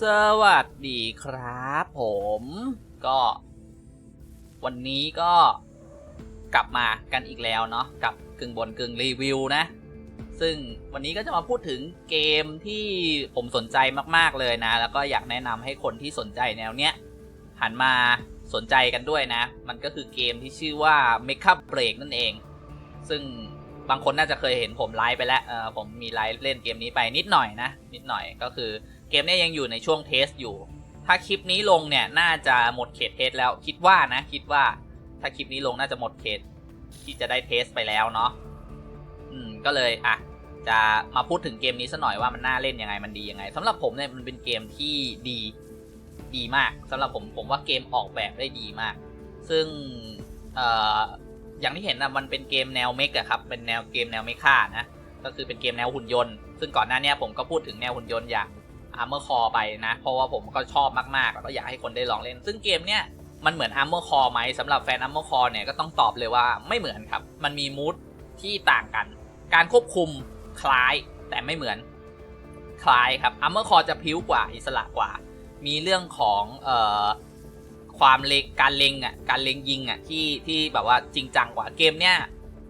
สวัสดีครับผมก็ วันนี้ก็กลับมากันอีกแล้วเนาะกับกึ่งบนกึ่งรีวิวนะ ซึ่งวันนี้ก็จะมาพูดถึงเกมที่ผมสนใจมากๆเลยนะ แล้วก็อยากแนะนำให้คนที่สนใจแนวเนี้ยหันมาสนใจกันด้วยนะ มันก็คือเกมที่ชื่อว่า m e k a Break นั่นเอง ซึ่งบางคนน่าจะเคยเห็นผมไลฟ์ไปแล้วเออผมมีไลฟ์เล่นเกมนี้ไปนิดหน่อยนะ นิดหน่อยก็คือ เกมนี้ยังอยู่ในช่วงเทสอยู่ ถ้าคลิปนี้ลงเนี่ยน่าจะหมดเขตเทสแล้วคิดว่านะคิดว่าถ้าคลิปนี้ลงน่าจะหมดเขตที่จะได้เทสไปแล้วเนาะอืมก็เลยอะจะมาพูดถึงเกมนี้สัหน่อยว่ามันน่าเล่นยังไงมันดียังไงสำหรับผมเนี่ยมันเป็นเกมที่ดีดีมากสำหรับผมผมว่าเกมออกแบบได้ดีมาก ซึ่งเอ่ออย่างที่เห็นนะมันเป็นเกมแนวเมกอะครับเป็นแนวเกมแนวเมคานะก็คือเป็นเกมแนวหุ่นยนต์ ซึ่งก่อนหน้านี้ผมก็พูดถึงแนวหุ่นยนต์อย่าง Armor Core ไปนะ เพราะว่าผมก็ชอบมากๆ แล้วก็อยากให้คนได้ลองเล่น ซึ่งเกมเนี้ยมันเหมือน Armor Core ไหมสำหรับแฟน Armor Core เนี่ยก็ต้องตอบเลยว่าไม่เหมือนครับ มันมีมูดที่ต่างกัน การควบคุมคล้ายแต่ไม่เหมือนคล้ายครับ Armor Core จะพิ้วกว่าอิสระกว่า มีเรื่องของเอ่อความเล็งการเล็งอะการเล็งยิงอะที่ที่แบบว่าจริงจังกว่าเกมเนี้ย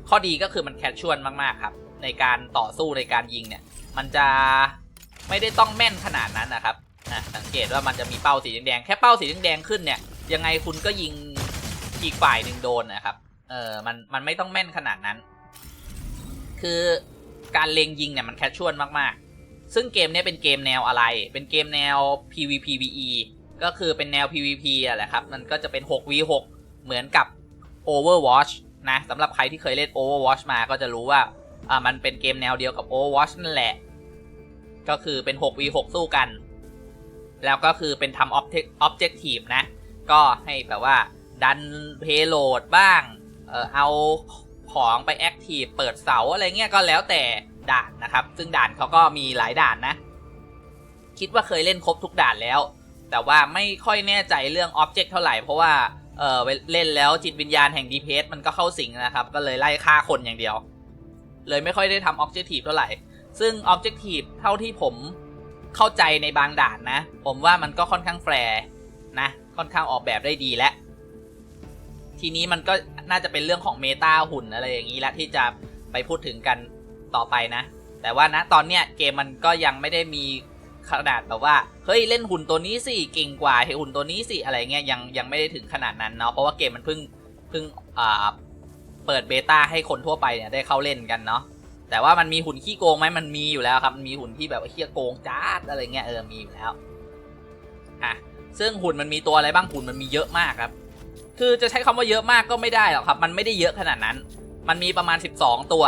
ข้อดีก็คือมันแคชชวลมากๆครับ ในการต่อสู้ในการยิงเนี่ย มันจะ ไม่ได้ต้องแม่นขนาดนั้นนะครับนะสังเกตว่ามันจะมีเป้าสีแดงแค่เป้าสีแดงขึ้นเนี่ย ยังไงคุณก็ยิงอีกฝ่ายหนึ่งโดนนะครับ เออมันมันไม่ต้องแม่นขนาดนั้น คือการเล็งยิงเนี่ยมันแคชชวลมากๆ ซึ่งเกมนี้เป็นเกมแนวอะไร เป็นเกมแนว PVPVE ก็คือเป็นแนว PVP อะแหละครับ มันก็จะเป็น 6v6 เหมือนกับ Overwatch นะสำหรับใครที่เคยเล่น Overwatch มาก็จะรู้ว่าอ่ามันเป็นเกมแนวเดียวกับ Overwatch นั่นแหละ ก็คือเป็น 6v6 สู้กัน แล้วก็คือเป็นทำ object objective นะ ก็ให้แบบว่าดันเพโลดบ้าง เออเอาของไป active เปิดเสาอะไรเงี้ยก็แล้วแต่ด่านนะครับ ซึ่งด่านเขาก็มีหลายด่านนะ คิดว่าเคยเล่นครบทุกด่านแล้ว แต่ว่าไม่ค่อยแน่ใจเรื่อง object เท่าไหร่ เพราะว่า เออเล่นแล้วจิตวิญญาณแห่งดีเพสมันก็เข้าสิงนะครับ ก็เลยไล่ฆ่าคนอย่างเดียว เลยไม่ค่อยได้ทำ objective เท่าไหร่ ซึ่ง objective เท่าที่ผมเข้าใจในบางด่านนะ ผมว่ามันก็ค่อนข้างแฟร์นะ ค่อนข้างออกแบบได้ดีแล้วทีนี้มันก็น่าจะเป็นเรื่องของเมตาหุ่นอะไรอย่างนี้แล้วที่จะไปพูดถึงกันต่อไปนะ แต่ว่านะตอนเนี้ยเกมมันก็ยังไม่ได้มีขนาดแบบว่าเฮ้ยเล่นหุ่นตัวนี้สิเก่งกว่าเฮ้ยหุ่นตัวนี้สิอะไรเงี้ยยังยังไม่ได้ถึงขนาดนั้นเนาะเพราะว่าเกมมันเพิ่งเพิ่งอ่าเปิดเบต้าให้คนทั่วไปเนี่ยได้เข้าเล่นกันเนาะ แต่ว่ามันมีหุ่นขี้โกงไหมมันมีอยู่แล้วครับ มันมีหุ่นที่แบบเขี้ยโกงจ้าดอะไรเงี้ยเออมีอยู่แล้วอะซึ่งหุ่นมันมีตัวอะไรบ้างหุ่นมันมีเยอะมากครับ คือจะใช้คำว่าเยอะมากก็ไม่ได้หรอกครับ มันไม่ได้เยอะขนาดนั้น มันมีประมาณ 12 ตัว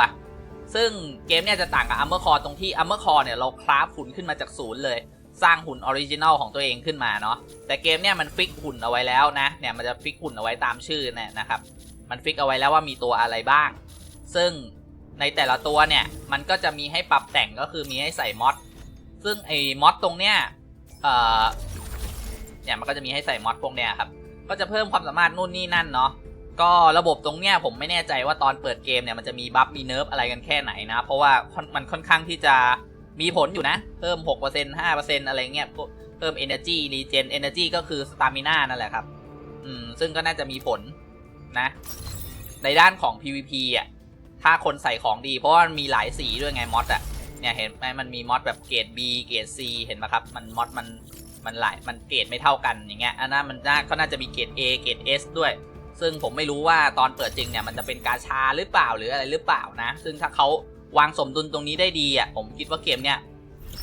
ซึ่งเกมเนี่ยจะต่างกับ Armor Core ตรงที่ Armor Core เนี่ยเราคราฟหุ่นขึ้นมาจากศูนย์เลยสร้างหุ่นออริจินัลของตัวเองขึ้นมาเนาะแต่เกมเนี่ยมันฟิกหุ่นเอาไว้แล้วนะเนี่ยมันจะฟิกหุ่นเอาไว้ตามชื่อเนี่ยนะครับ มันฟิกเอาไว้แล้วว่ามีตัวอะไรบ้าง ซึ่ง ในแต่ละตัวเนี่ย มันก็จะมีให้ปรับแต่งก็คือมีให้ใส่มอดซึ่งไอ้มอดตรงเนี้ยเอ่อเนี่ยมันก็จะมีให้ใส่มอดพวกเนี้ยครับ ก็จะเพิ่มความสามารถนู่นนี่นั่นเนาะก็ระบบตรงเนี้ยผมไม่แน่ใจว่าตอนเปิดเกมเนี่ยมันจะมีบัฟมีเนิร์ฟอะไรกันแค่ไหนนะ เพราะว่ามันค่อนข้างที่จะมีผลอยู่นะ เพิ่ม 6% 5%อะไรเงี้ยเพิ่ม energy regen energy ก็คือ stamina นั่นแหละครับ อืม ซึ่งก็น่าจะมีผลนะ ในด้านของ PVP อะ ถ้าคนใส่ของดีเพราะว่ามันมีหลายสีด้วยไงมอดอะเนี่ยเห็นไหมมันมีมอดแบบเกรด B เกรด C เห็นไหมครับ มันมอดมันมันหลายมันเกรดไม่เท่ากันอย่างเงี้ยอันนั้นมันน่าก็น่าจะมีเกรด A เกรด S ด้วย ซึ่งผมไม่รู้ว่าตอนเปิดจริงเนี่ยมันจะเป็นกาชาหรือเปล่าหรืออะไรหรือเปล่านะ ซึ่งถ้าเขาวางสมดุลตรงนี้ได้ดีอะผมคิดว่าเกมเนี่ย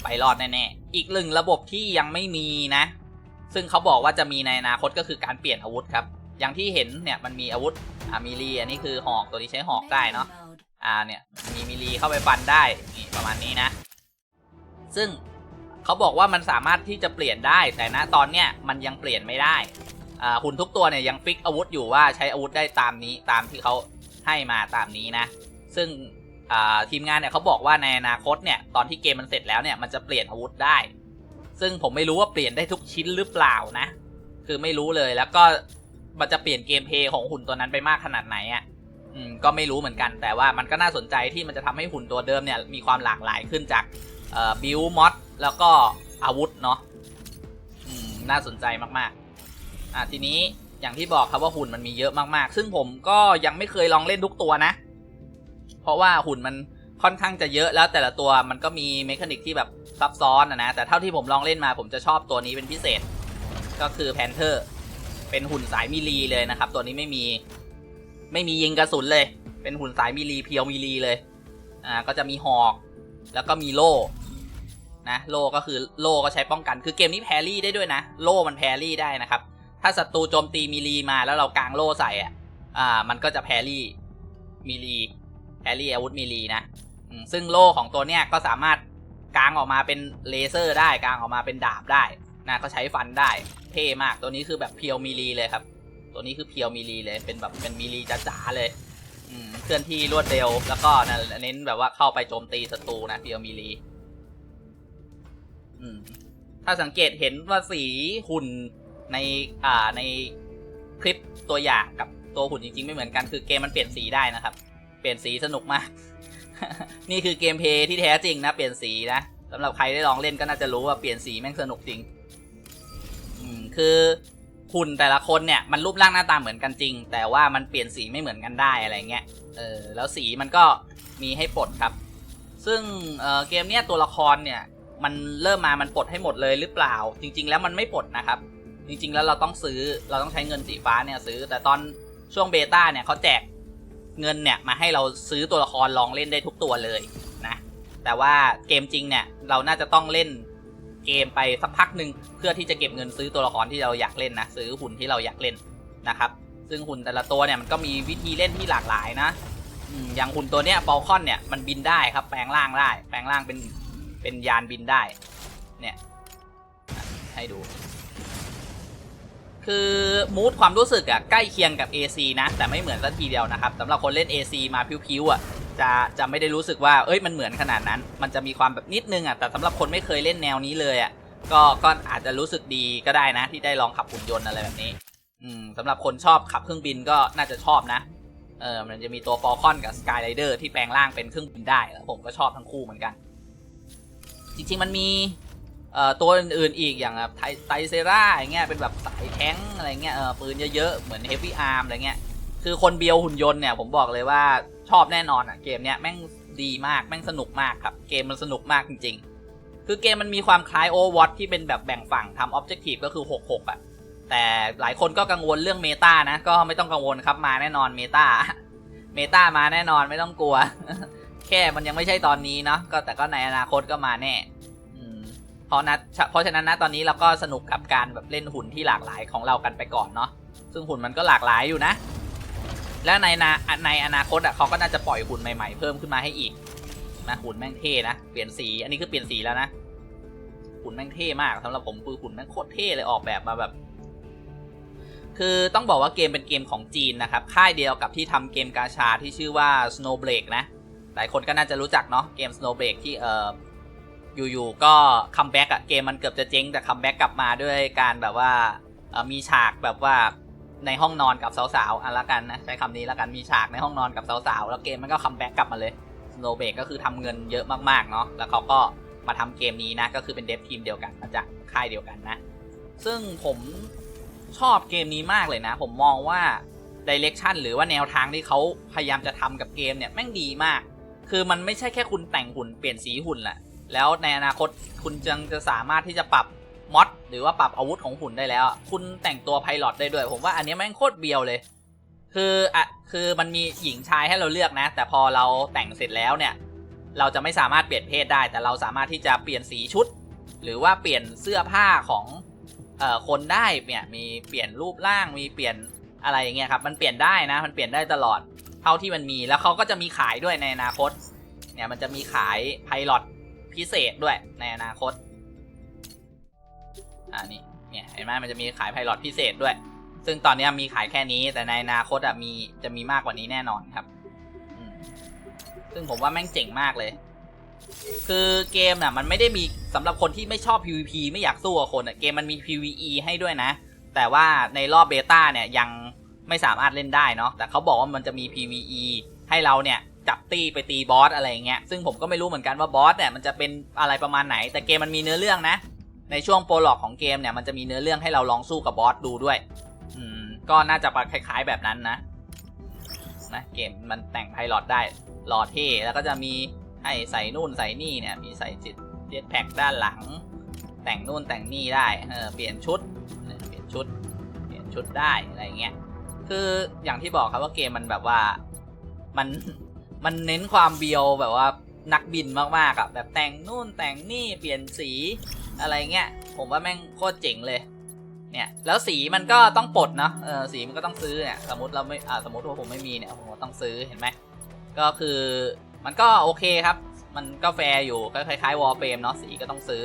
ไปรอดแน่ๆอีกหนึ่งระบบที่ยังไม่มีนะ ซึ่งเขาบอกว่าจะมีในอนาคตก็คือการเปลี่ยนอาวุธครับ อย่างที่เห็นเนี่ยมันมีอาวุธอามีรีอันนี้คือหอกตัวนี้ใช้หอกได้เนาะ อ่าเนี่ยมีมิลีเข้าไปฟันได้นี่ประมาณนี้นะ ซึ่งเขาบอกว่ามันสามารถที่จะเปลี่ยนได้ แต่ณตอนเนี้ยมันยังเปลี่ยนไม่ได้อ่าหุ่นทุกตัวเนี่ยยังฟิกอาวุธอยู่ว่าใช้อาวุธได้ตามนี้ตามที่เขาให้มาตามนี้นะ ซึ่งทีมงานเนี่ยเขาบอกว่าในอนาคตเนี่ยตอนที่เกมมันเสร็จแล้วเนี่ยมันจะเปลี่ยนอาวุธได้ ซึ่งผมไม่รู้ว่าเปลี่ยนได้ทุกชิ้นหรือเปล่านะ คือไม่รู้เลยแล้วก็มันจะเปลี่ยนเกมเพลย์ของหุ่นตัวนั้นไปมากขนาดไหนอะ่ะ อืมก็ไม่รู้เหมือนกัน แต่ว่ามันก็น่าสนใจที่มันจะทำให้หุ่นตัวเดิมเนี่ยมีความหลากหลายขึ้นจากเอ่อบิวมอดแล้วก็อาวุธเนาะน่าสนใจมากๆอ่าทีนี้อย่างที่บอกครับว่าหุ่นมันมีเยอะมากๆ ซึ่งผมก็ยังไม่เคยลองเล่นทุกตัวนะ เพราะว่าหุ่นมันค่อนข้างจะเยอะแล้วแต่ละตัวมันก็มีเมคานิกที่แบบซับซ้อนนะนะ แต่เท่าที่ผมลองเล่นมาผมจะชอบตัวนี้เป็นพิเศษ ก็คือแพนเทอร์ เป็นหุ่นสายมิลีเลยนะครับ ตัวนี้ไม่มี ไม่มียิงกระสุนเลย เป็นหุ่นสายมิลีเพียวมิลีเลย อ่า ก็จะมีหอก แล้วก็มีโล่ นะ โล่ก็คือโล่ก็ใช้ป้องกัน คือเกมนี้แพรี่ได้ด้วยนะ โล่มันแพรี่ได้นะครับ ถ้าศัตรูโจมตีมิลีมาแล้วเรากางโล่ใส่อะ อ่า มันก็จะแพรี่มิลีแพรี่อาวุธมิลีนะ ซึ่งโล่ของตัวเนี้ยก็สามารถกางออกมาเป็นเลเซอร์ได้ กางออกมาเป็นดาบได้ นะ ก็ใช้ฟันได้ เท่มาก ตัวนี้คือแบบเพียวมิลีเลยครับ ตัวนี้คือเพียวมิลีเลย เป็นแบบเป็นมิลีจ๋าๆเลยอืมเคลื่อนที่รวดเร็ว แล้วก็นะเน้นแบบว่าเข้าไปโจมตีศัตรูนะเพียวมิลีอืมถ้าสังเกตเห็นว่าสีหุ่นในอ่าในคลิปตัวอย่างกับตัวหุ่นจริง ๆ ไม่เหมือนกันคือเกมมันเปลี่ยนสีได้นะครับ เปลี่ยนสีสนุกมาก นี่คือเกมเพย์ที่แท้จริงนะ เปลี่ยนสีนะสำหรับใครได้ลองเล่นก็น่าจะรู้ว่าเปลี่ยนสีแม่งสนุกจริง อืมคือ หุ่นแต่ละคนเนี่ยมันรูปร่างหน้าตาเหมือนกันจริง แต่ว่ามันเปลี่ยนสีไม่เหมือนกันได้อะไรเงี้ยเออแล้วสีมันก็มีให้ปลดครับ ซึ่งเออเกมเนี้ยตัวละครเนี่ยมันเริ่มมามันปลดให้หมดเลยหรือเปล่า จริง ๆ แล้วมันไม่ปลดนะครับ จริง ๆ แล้วเราต้องซื้อเราต้องใช้เงินสีฟ้าเนี่ยซื้อ แต่ตอนช่วงเบต้าเนี่ยเขาแจกเงินเนี่ยมาให้เราซื้อตัวละครลองเล่นได้ทุกตัวเลยนะแต่ว่าเกมจริงเนี่ยเราน่าจะต้องเล่น เกมไปสักพักหนึ่งเพื่อที่จะเก็บเงินซื้อตัวละครที่เราอยากเล่นนะซื้อหุ่นที่เราอยากเล่นนะครับ ซึ่งหุ่นแต่ละตัวเนี่ยมันก็มีวิธีเล่นที่หลากหลายนะอย่างหุ่นตัวเนี้ยบอลคอนเนี่ยมันบินได้ครับแปลงร่างได้ แปลงร่างเป็นเป็นยานบินได้เนี่ยให้ดู คือมูดความรู้สึกอะใกล้เคียงกับ AC นะ แต่ไม่เหมือนสักทีเดียวนะครับสำหรับคนเล่น AC มาพิวๆอะ จะจะไม่ได้รู้สึกว่าเอ้ยมันเหมือนขนาดนั้น มันจะมีความแบบนิดนึงอะแต่สำหรับคนไม่เคยเล่นแนวนี้เลยอะก็ก็อาจจะรู้สึกดีก็ได้นะ ที่ได้ลองขับหุ่นยนต์อะไรแบบนี้ อืมสำหรับคนชอบขับเครื่องบินก็น่าจะชอบนะเออมันจะมีตัวฟอลคอนกับสกายไรเดอร์ที่แปลงร่างเป็นเครื่องบินได้แล้วผมก็ชอบทั้งคู่เหมือนกัน จริงๆมันมีเอ่อตัวอื่นๆอีกอย่างแบบไทไทเซราอย่างเงี้ยเป็นแบบสายแท้งอะไรเงี้ยเออปืนเยอะๆ เหมือนเฮฟวี่อาร์มอะไรเงี้ย คือคนเบียวหุ่นยนต์เนี่ยผมบอกเลยว่าชอบแน่นอนอะเกมเนี้ยแม่งดีมากแม่งสนุกมากครับ เกมมันสนุกมากจริง ๆ คือเกมมันมีความคล้ายโอวอตที่เป็นแบบแบ่งฝั่งทำออบเจกตีฟก็คือ 6-6 อะ แต่หลายคนก็กังวลเรื่องเมตานะ ก็ไม่ต้องกังวลครับมาแน่นอนเมตาเมตามาแน่นอนไม่ต้องกลัว แค่มันยังไม่ใช่ตอนนี้เนาะก็แต่ก็ในอนาคตก็มาแน่เพราะนะเพราะฉะนั้นนะตอนนี้เราก็สนุกกับการแบบเล่นหุ่นที่หลากหลายของเรากันไปก่อนเนาะซึ่งหุ่นมันก็หลากหลายอยู่นะ และในนาในอนาคตอะเขาก็น่าจะปล่อยหุ่นใหม่ๆ เพิ่มขึ้นมาให้อีกนะหุ่นแม่งเท่นะเปลี่ยนสี อันนี้คือเปลี่ยนสีแล้วนะหุ่นแม่งเท่มากสำหรับผมคือหุ่นแม่งโคตรเท่เลยออกแบบมาแบบ คือต้องบอกว่าเกมเป็นเกมของจีนนะครับ ค่ายเดียวกับที่ทำเกมกาชาที่ชื่อว่า Snowbreak นะ หลายคนก็น่าจะรู้จักเนาะเกม Snowbreak ที่เอ่ออยู่ๆก็คัมแบ็กอะเกมมันเกือบจะเจ๊งแต่คัมแบ็กกลับมาด้วยการแบบว่ามีฉากแบบว่า ในห้องนอนกับสาวๆอะละกันนะใช้คำนี้ละกันมีฉากในห้องนอนกับสาวๆแล้วเกมมันก็คัมแบ็กกลับมาเลย Snowbreak ก็คือทำเงินเยอะมากๆเนาะแล้วเขาก็มาทำเกมนี้นะก็คือเป็นเดฟทีมเดียวกันมาจากค่ายเดียวกันนะ ซึ่งผมชอบเกมนี้มากเลยนะ ผมมองว่าดิเรกชันหรือว่าแนวทางที่เขาพยายามจะทำกับเกมเนี่ยแม่งดีมาก คือมันไม่ใช่แค่คุณแต่งหุ่นเปลี่ยนสีหุ่นแหละ แล้วในอนาคตคุณจึงจะสามารถที่จะปรับ มอดหรือว่าปรับอาวุธของหุ่นได้แล้ว คุณแต่งตัวไพลอตได้ด้วย ผมว่าอันนี้แม่งโคตรเบียวเลย คืออะคือมันมีหญิงชายให้เราเลือกนะ แต่พอเราแต่งเสร็จแล้วเนี่ย เราจะไม่สามารถเปลี่ยนเพศได้ แต่เราสามารถที่จะเปลี่ยนสีชุด หรือว่าเปลี่ยนเสื้อผ้าของเอ่อคนได้เนี่ยมีเปลี่ยนรูปร่างมีเปลี่ยนอะไรอย่างเงี้ยครับมันเปลี่ยนได้นะ มันเปลี่ยนได้ตลอดเท่าที่มันมีแล้วเขาก็จะมีขายด้วยในอนาคตเนี่ยมันจะมีขายไพลอตพิเศษด้วยในอนาคต อ่านี่เนี่ยเห็นไหมมันจะมีขายไพลอตพิเศษด้วย ซึ่งตอนนี้มีขายแค่นี้ แต่ในอนาคตอะมีจะมีมากกว่านี้แน่นอนครับซึ่งผมว่าแม่งเจ๋งมากเลย คือเกมน่ะ มันไม่ได้มีสำหรับคนที่ไม่ชอบ PVP ไม่อยากสู้กับคนอะเกมมันมี PVE ให้ด้วยนะ แต่ว่าในรอบเบต้าเนี่ยยังไม่สามารถเล่นได้เนาะแต่เขาบอกว่ามันจะมี PVE ให้เราเนี่ยจับตีไปตีบอสอะไรเงี้ยซึ่งผมก็ไม่รู้เหมือนกันว่าบอสเนี่ยมันจะเป็นอะไรประมาณไหน แต่เกมมันมีเนื้อเรื่องนะ ในช่วงโปรล็อกของเกมเนี่ยมันจะมีเนื้อเรื่องให้เราลองสู้กับบอสดูด้วย อืม ก็น่าจะคล้ายๆแบบนั้นนะ นะเกมมันแต่งไพลอตได้หล่อเท่แล้วก็จะมีให้ใส่นู่นใส่นี่เนี่ยมีใส่จิตเจ็ตแพ็กด้านหลัง แต่งนู่นแต่งนี่ได้เออเปลี่ยนชุดเออเปลี่ยนชุด เปลี่ยนชุดได้อะไรเงี้ยคืออย่างที่บอกครับว่าเกมมันแบบว่ามันมันเน้นความเบียวแบบว่า นักบินมากๆอะแบบแต่งนู่นแต่งนี่เปลี่ยนสีอะไรเงี้ย ผมว่าแม่งโคตรเจ๋งเลย เนี่ย แล้วสีมันก็ต้องปลดเนาะเออสีมันก็ต้องซื้อเนี่ย สมมติเราไม่อ่าสมมติว่าผมไม่มีเนี่ยผมก็ต้องซื้อเห็นไหมก็คือมันก็โอเคครับ มันก็แฟร์อยู่ก็คล้ายๆวอลเฟมเนาะสีก็ต้องซื้อ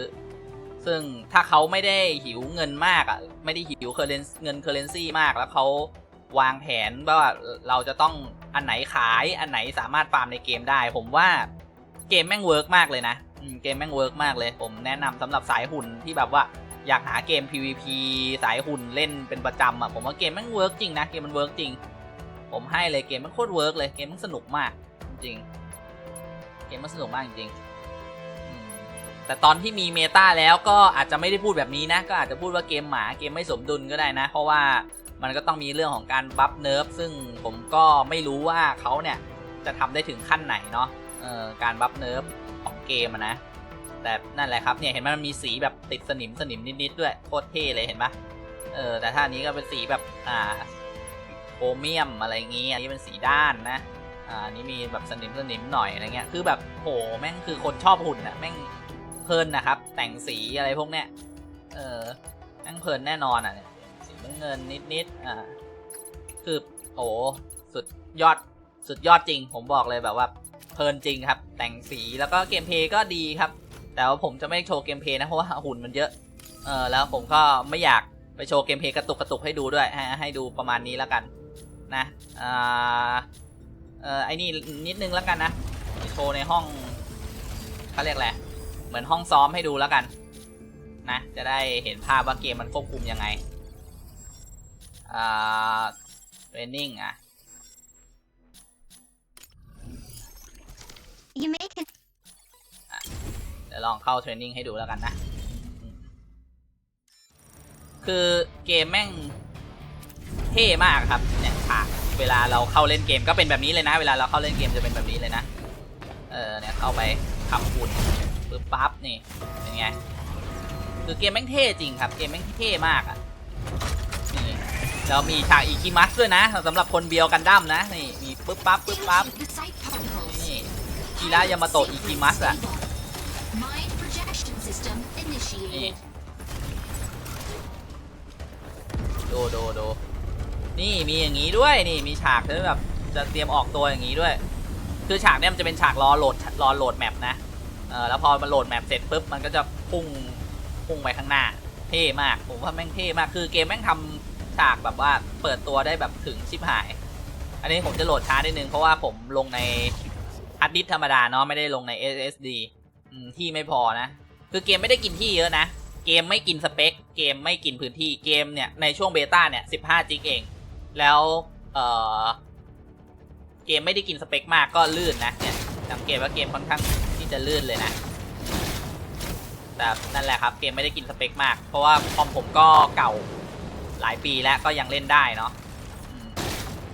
ซึ่งถ้าเขาไม่ได้หิวเงินมากอะไม่ได้หิวเคอร์เรนเงินเคอร์เรนซีมากแล้วเขาวางแผนว่าเราจะต้องอันไหนขายอันไหนสามารถฟาร์มในเกมได้ ผมว่า เกมแม่งเวิร์กมากเลยนะเกมแม่งเวิร์กมากเลย ผมแนะนำสำหรับสายหุ่นที่แบบว่าอยากหาเกม PVP สายหุ่นเล่นเป็นประจำอะผมว่าเกมแม่งเวิร์กจริงนะเกมมันเวิร์กจริง ผมให้เลยเกมมันโคตรเวิร์กเลยเกมมันสนุกมากจริงเกมมันสนุกมากจริงแต่ตอนที่มีเมตาแล้วก็อาจจะไม่ได้พูดแบบนี้นะ ก็อาจจะพูดว่าเกมหมาเกมไม่สมดุลก็ได้นะ เพราะว่ามันก็ต้องมีเรื่องของการบัฟเนิร์ฟซึ่งผมก็ไม่รู้ว่าเขาเนี่ยจะทำได้ถึงขั้นไหนเนาะ เอ่อการบัฟเนิร์ฟของเกมอะนะ แต่นั่นแหละครับเนี่ยเห็นไหมมันมีสีแบบติดสนิมสนิมนิดๆด้วยโคตรเท่เลยเห็นปะเออแต่ถ้านี้ก็เป็นสีแบบอ่าโครเมียมอะไรงี้อันนี้เป็นสีด้านนะอ่านี้มีแบบสนิมสนิมหน่อยอะไรเงี้ยคือแบบโหแม่งคือคนชอบหุ่นอะแม่งเพลินนะครับ แต่งสีอะไรพวกเนี้ยเออนั่งเพลินแน่นอนอะเนี่ยสีน้ำเงินนิดๆอ่าคือโอ้สุดยอดสุดยอดจริง ผมบอกเลยแบบว่า ลินจริงครับ แต่งสีแล้วก็เกมเพย์ก็ดีครับ แต่ว่าผมจะไม่โชว์เกมเพย์นะเพราะว่าหุ่นมันเยอะ เออแล้วผมก็ไม่อยากไปโชว์เกมเพย์กระตุกกระตุกให้ดูด้วยให้ให้ดูประมาณนี้แล้วกันนะอ่าเออไอ้นี่นิดนึงแล้วกันนะโชว์ในห้องเขาเรียกอะไรเหมือนห้องซ้อมให้ดูแล้วกันนะจะได้เห็นภาพว่าเกมมันควบคุมยังไงอ่าเทรนนิ่งอะ ยวลองเข้าเทรนนิ่งให้ดูแล้วกันนะ คือเกมแม่งเท่มากครับเนี่ยฉากเวลาเราเข้าเล่นเกมก็เป็นแบบนี้เลยนะ เวลาเราเข้าเล่นเกมจะเป็นแบบนี้เลยนะ เออเนี่ยเข้าไปขับหุ่นปึ๊บปั๊บนี่เป็นไงคือเกมแม่งเท่จริงครับ เกมแม่งเท่มากอะนี่แล้วมีฉากอีคิมัสด้วยนะสำหรับคนเบียวกันดั้มนะนี่มีปึ๊บปั๊บปึ๊บปั๊บนี่กีระยามาโตะอีคิมัสอะ ดูดูดูนี่มีอย่างนี้ด้วยนี่มีฉากที่แบบจะเตรียมออกตัวอย่างนี้ด้วย คือฉากเนี้ยมันจะเป็นฉากรอโหลดรอโหลดแมปนะเออแล้วพอมันโหลดแมปเสร็จปุ๊บมันก็จะพุ่งพุ่งไปข้างหน้า เท่มากผมว่าแม่งเท่มากคือเกมแม่งทำฉากแบบว่าเปิดตัวได้แบบถึงชิบหาย อันนี้ผมจะโหลดช้านิดนึงเพราะว่าผมลงในฮาร์ดดิสธรรมดาเนาะไม่ได้ลงใน SSD อืมที่ไม่พอนะ คือเกมไม่ได้กินที่เยอะนะ เกมไม่กินสเปค เกมไม่กินพื้นที่เกมเนี่ยในช่วงเบต้าเนี่ย 15 จิกเอง แล้วเอ่อเกมไม่ได้กินสเปคมากก็ลื่นนะเนี่ยสังเกตว่าเกมค่อนข้างที่จะลื่นเลยนะแต่นั่นแหละครับเกมไม่ได้กินสเปคมาก เพราะว่าคอมผมก็เก่าหลายปีแล้วก็ยังเล่นได้เนาะ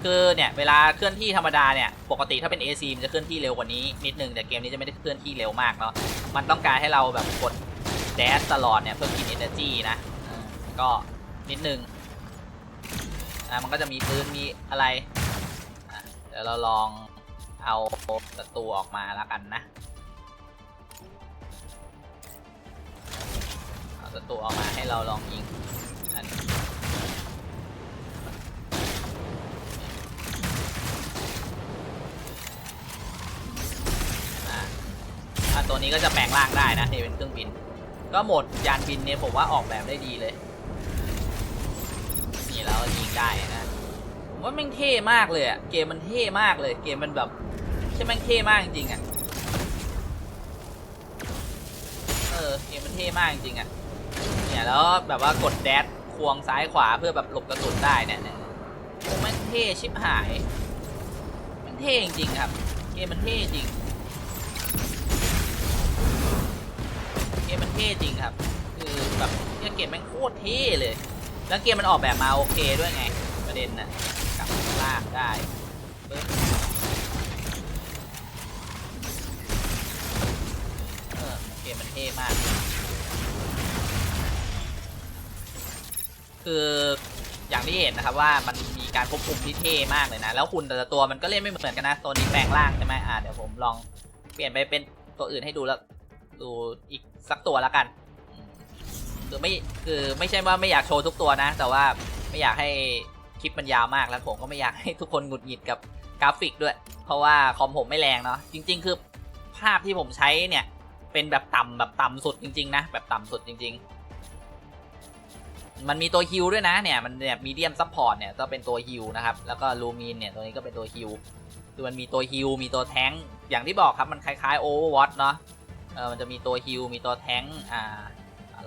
คือเนี่ยเวลาเคลื่อนที่ธรรมดาเนี่ยปกติถ้าเป็น AC มันจะเคลื่อนที่เร็วกว่านี้นิดนึงแต่เกมนี้จะไม่ได้เคลื่อนที่เร็วมากเนาะมันต้องการให้เราแบบกด แดสตลอดเนี่ยเพื่อกิน energy นะเออก็นิดนึงอะมันก็จะมีปืนมีอะไรอะเดี๋ยวเราลองเอาศัตรูออกมาแล้วกันนะเอาศัตรูออกมาให้เราลองยิงอันตัวนี้ก็จะแปลงร่างได้นะนี่เป็นเครื่องบิน ก็หมดยานบินเนี่ยผมว่าออกแบบได้ดีเลย นี่แล้วยิงได้นะผมว่าม่งเท่มากเลยอะเกมมันเท่มากเลย เกมมันแบบใช่ม่งเท่มากจริงๆอะเออเกมมันเท่มากจริงๆอะเนี่ยแล้วแบบว่ากดแดดควงซ้ายขวาเพื่อแบบหลบกระสุนได้เนี่ยเนี่ยม่งเท่ชิบหายม่งเท่จริงๆครับ เกมมันเท่จริง เกมมันเท่จริงครับ คือแบบเนี่ยเกมแม่งโคตรเท่เลย แล้วเกมมันออกแบบมาโอเคด้วยไง ประเด็นน่ะกลับลากได้เออเกมมันเท่มาก คืออย่างที่เห็นนะครับว่ามันมีการควบคุมที่เท่มากเลยนะ แล้วหุ่นแต่ละตัวมันก็เล่นไม่เหมือนกันนะตัวนี้แปลงร่างใช่ไหมอ่าเดี๋ยวผมลองเปลี่ยนไปเป็นตัวอื่นให้ดูแล้ว ดูอีกสักตัวแล้วกันคือไม่คือไม่ใช่ว่าไม่อยากโชว์ทุกตัวนะ แต่ว่าไม่อยากให้คลิปมันยาวมากแล้วผมก็ไม่อยากให้ทุกคนหงุดหงิดกับกราฟิกด้วย เพราะว่าคอมผมไม่แรงเนาะจริง ๆ คือภาพที่ผมใช้เนี่ย เป็นแบบต่ำแบบต่ำสุดจริง ๆ นะ แบบต่ำสุดจริง ๆ มันมีตัวฮิลด้วยนะเนี่ยมันเนี่ยมีเดียมซัพพอร์ตเนี่ยก็เป็นตัวฮิลนะครับแล้วก็ลูมีนเนี่ยตัวนี้ก็เป็นตัวฮิลคือมันมีตัวฮิลมีตัวแท้งอย่างที่บอกครับมันคล้ายๆโอเวอร์วอตเนาะ เออมันจะมีตัวฮิลมีตัวแท้งอ่า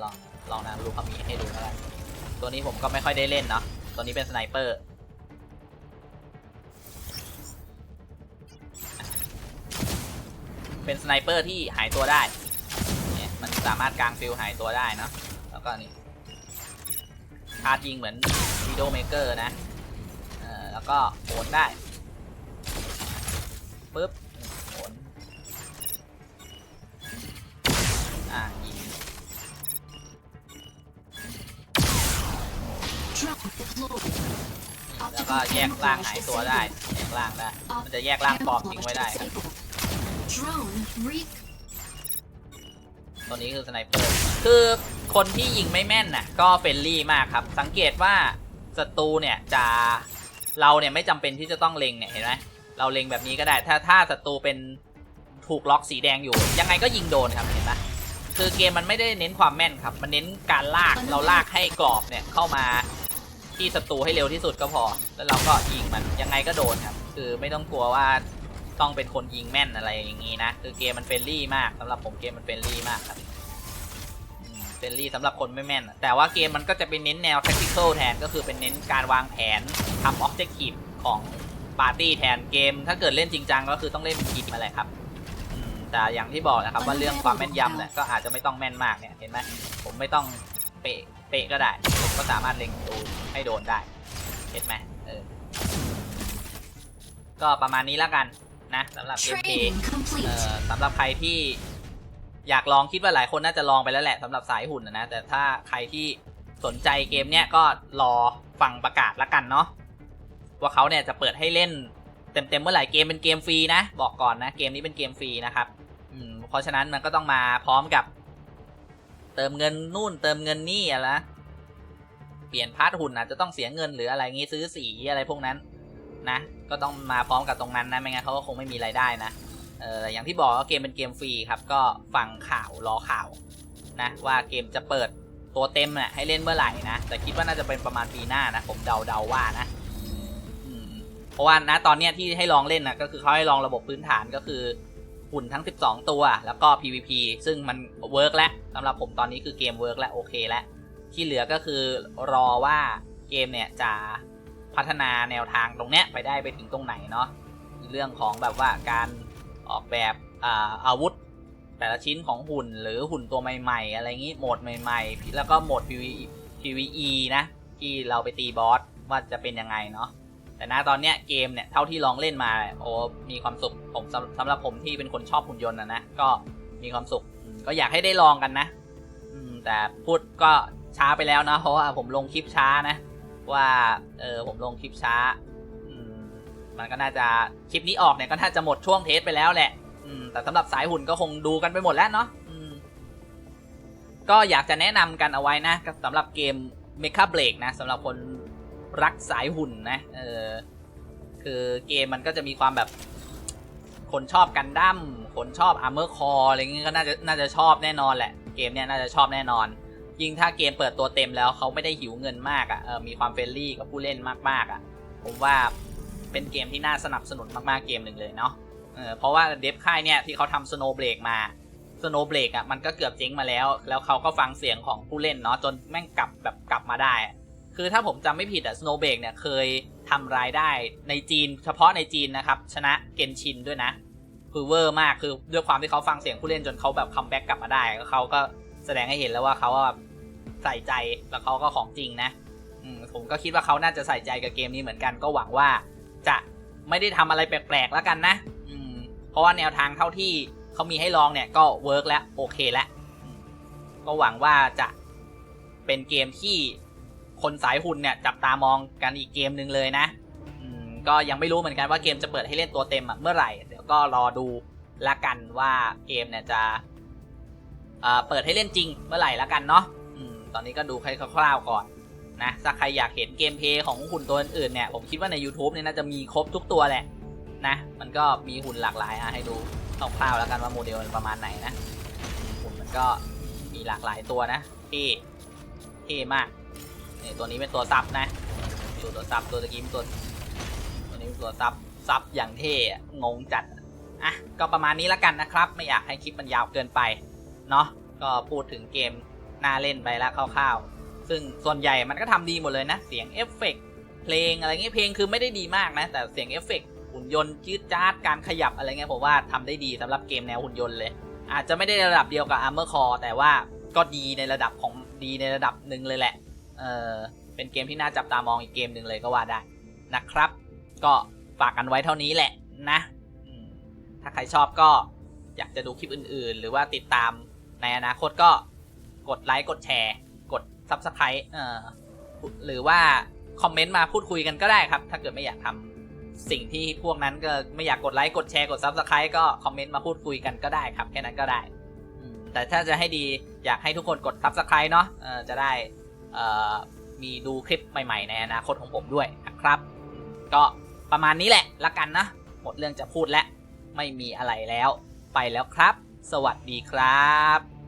ลองลองนะรูเขามีให้ดูแล้วกันตัวนี้ผมก็ไม่ค่อยได้เล่นเนาะตัวนี้เป็นสไนเปอร์เป็นสไนเปอร์ที่หายตัวได้เนี่ยมันสามารถกางฟิลหายตัวได้เนาะแล้วก็นี่ชาร์จยิงเหมือนวีดีโอเมเกอร์นะเออแล้วก็โหนได้ปึ๊บ แล้วก็แยกร่างหายตัวได้ แยกร่างได้ มันจะแยกร่างปลอมทิ้งไว้ได้ครับตัวนี้คือสไนเปอร์ คือคนที่ยิงไม่แม่นน่ะก็เฟรนลี่มากครับ สังเกตว่าศัตรูเนี่ยจะเราเนี่ยไม่จำเป็นที่จะต้องเล็งเนี่ยเห็นไหมเราเล็งแบบนี้ก็ได้ ถ้าถ้าศัตรูเป็นถูกล็อกสีแดงอยู่ ยังไงก็ยิงโดนครับเห็นไหมคือเกมมันไม่ได้เน้นความแม่นครับ มันเน้นการลากเราลากให้กรอบเนี่ยเข้ามา ที่ศัตรูให้เร็วที่สุดก็พอ แล้วเราก็ยิงมันยังไงก็โดนครับ คือไม่ต้องกลัวว่าต้องเป็นคนยิงแม่นอะไรอย่างนี้นะ คือเกมมันเฟรนลี่มากสำหรับผมเกมมันเฟรนลี่มากครับเฟรนลี่สำหรับคนไม่แม่น แต่ว่าเกมมันก็จะเป็นเน้นแนว tactical แทนก็คือเป็นเน้นการวางแผนทำ objective ของปาร์ตี้แทนเกม ถ้าเกิดเล่นจริงจังก็คือต้องเล่นกินมาเลยครับแต่อย่างที่บอกนะครับว่าเรื่องความแม่นยำเนี่ยก็อาจจะไม่ต้องแม่นมากเนี่ยเห็นไหมผมไม่ต้องเป๊ะ เป๊ะก็ได้ผมก็สามารถเล็งดูให้โดนได้เห็นไหมเออก็ประมาณนี้แล้วกันนะสำหรับเกมเพล training เอ่ complete. อสำหรับใครที่อยากลองคิดว่าหลายคนน่าจะลองไปแล้วแหละสำหรับสายหุ่นนะนะแต่ถ้าใครที่สนใจเกมเนี้ยก็รอฟังประกาศละกันเนาะว่าเขาเนี่ยจะเปิดให้เล่นเต็มๆเมื่อไหร่เกมเป็นเกมฟรีนะ บอกก่อนนะเกมนี้เป็นเกมฟรีนะครับอืมเพราะฉะนั้นมันก็ต้องมาพร้อมกับ เติมเงินนู่นเติมเงินนี่อะไรนะเปลี่ยนพาร์ทหุ่นอาจจะต้องเสียเงินหรืออะไรงี้ซื้อสีอะไรพวกนั้นนะ ก็ต้องมาพร้อมกับตรงนั้นนะไม่งั้นเขาก็คงไม่มีรายได้นะเอออย่างที่บอกว่าเกมเป็นเกมฟรีครับ ก็ฟังข่าวรอข่าวนะว่าเกมจะเปิดตัวเต็มน่ะให้เล่นเมื่อไหร่นะ แต่คิดว่าน่าจะเป็นประมาณปีหน้านะ ผมเดาเดาว่านะเพราะว่านะตอนเนี้ยที่ให้ลองเล่นนะก็คือเขาให้ลองระบบพื้นฐานก็คือ หุ่นทั้ง 12 ตัว แล้วก็ PVP ซึ่งมันเวิร์กแล้วสำหรับผมตอนนี้คือเกมเวิร์กแล้วโอเคแล้วที่เหลือก็คือรอว่าเกมเนี่ยจะพัฒนาแนวทางตรงเนี้ยไปได้ไปถึงตรงไหนเนาะเรื่องของแบบว่าการออกแบบอาอาวุธ แต่ละชิ้นของหุ่นหรือหุ่นตัวใหม่ ๆ อะไรอย่างนี้โหมดใหม่ ๆ แล้วก็โหมด PVE PVE นะที่เราไปตีบอสว่าจะเป็นยังไงเนาะ แต่ณตอนเนี้ยเกมเนี่ยเท่าที่ลองเล่นมาโอ้มีความสุขผมสำหรับผมที่เป็นคนชอบหุ่นยนต์นะนะก็มีความสุขก็อยากให้ได้ลองกันนะอืแต่พูดก็ช้าไปแล้วนะเพราะว่าผมลงคลิปช้านะ ว่าเออผมลงคลิปช้าอืมันก็น่าจะคลิปนี้ออกเนี่ยก็น่าจะหมดช่วงเทสไปแล้วแหละอืแต่สำหรับสายหุ่นก็คงดูกันไปหมดแล้วเนาะก็อยากจะแนะนำกันเอาไว้นะสำหรับเกม Mecha Break นะสำหรับคน รักสายหุ่นนะเออคือเกมมันก็จะมีความแบบ คนชอบกันดั้มคนชอบ Armor Core ออะไรเงี้ยก็น่าจะน่าจะชอบแน่นอนแหละ เกมเนี้ยน่าจะชอบแน่นอน ยิ่งถ้าเกมเปิดตัวเต็มแล้วเขาไม่ได้หิวเงินมากอะ่ะเออมีความเฟรนลี่กับผู้เล่นมากๆอะ่ะ ผมว่าเป็นเกมที่น่าสนับสนุนมากๆเกมหนึ่งเลยเนาะเออเพราะว่าเดฟค่ายเนี่ยที่เขาทำสโนว์เบรกมาสโนว์เบรกอะมันก็เกือบเจ๊งมาแล้ว แล้วเขาก็ฟังเสียงของผู้เล่นเนาะจนแม่งกลับแบบกลับมาได้ คือถ้าผมจำไม่ผิดอะสโนเบกเนี่ยเคยทำรายได้ในจีน เฉพาะในจีนนะครับ ชนะเกนชินด้วยนะ คือเวอร์มากคือด้วยความที่เขาฟังเสียงผู้เล่นจนเขาแบบคัมแบ็กกลับมาได้เขาก็แสดงให้เห็นแล้วว่าเขาว่าใส่ใจแล้วเขาก็ของจริงนะผมก็คิดว่าเขาน่าจะใส่ใจกับเกมนี้เหมือนกันก็หวังว่าจะไม่ได้ทำอะไรแปลกๆแล้วกันนะอืมเพราะว่าแนวทางเท่าที่เขามีให้ลองเนี่ยก็เวิร์กแล้วโอเคแล้วก็หวังว่าจะเป็นเกมที่ คนสายหุ่นเนี่ยจับตามองกันอีกเกมหนึ่งเลยนะก็ยังไม่รู้เหมือนกันว่าเกมจะเปิดให้เล่นตัวเต็มอะเมื่อไหร่ เดี๋ยวก็รอดูละกันว่าเกมเนี่ยจะเอ่อเปิดให้เล่นจริงเมื่อไหร่ละกันเนาะอตอนนี้ก็ดูคร่าวๆก่อนนะถ้าใครอยากเห็นเกมเพย์ของหุ่นตัวอื่นเนี่ยผมคิดว่าใน YouTube เนี่ยน่าจะมีครบทุกตัวแหละนะ มันก็มีหุ่นหลากหลายอะให้ดูคร่าวๆแล้วกันว่าโมเดลมันประมาณไหนนะหุ่นมันก็มีหลากหลายตัวนะเท่เท่มาก นี่ตัวนี้เป็นตัวซับนะดูตัวซับตัวตะกี้เป็นตัวตัวนี้ตัวซับซับอย่างเท่งงจัดอะก็ประมาณนี้ล้วกันนะครับ ไม่อยากให้คลิปมันยาวเกินไปเนาะก็พูดถึงเกมน่าเล่นไปแล้วคร่าวๆ ซึ่งส่วนใหญ่มันก็ทำดีหมดเลยนะ เสียงเอฟเฟกต์เพลงอะไรเงี้ยเพลงคือไม่ได้ดีมากนะ แต่เสียงเอฟเฟกต์หุ่นยนต์จืดจ้าดการขยับอะไรเงี้ยผมว่าทำได้ดีสำหรับเกมแนวหุ่นยนต์เลย อาจจะไม่ได้ระดับเดียวกับ Armor Core แต่ว่าก็ดีในระดับของดีในระดับหนึ่งเลยแหละ เออเป็นเกมที่น่าจับตามองอีกเกมหนึ่งเลยก็ว่าได้นะครับ ก็ฝากกันไว้เท่านี้แหละนะถ้าใครชอบก็อยากจะดูคลิปอื่น ๆ หรือว่าติดตามในอนาคตก็กดไลค์กดแชร์ กด Subscribe เออหรือว่าคอมเมนต์มาพูดคุยกันก็ได้ครับ ถ้าเกิดไม่อยากทำสิ่งที่พวกนั้นก็ไม่อยากกดไลค์กดแชร์กด Subscribe ก็คอมเมนต์มาพูดคุยกันก็ได้ครับแค่นั้นก็ได้แต่ถ้าจะให้ดีอยากให้ทุกคนกด Subscribe เนาะจะได้ มีดูคลิปใหม่ๆในอนาคตของผมด้วยนะครับ ก็ประมาณนี้แหละละกันนะ หมดเรื่องจะพูดแล้วไม่มีอะไรแล้ว ไปแล้วครับ สวัสดีครับ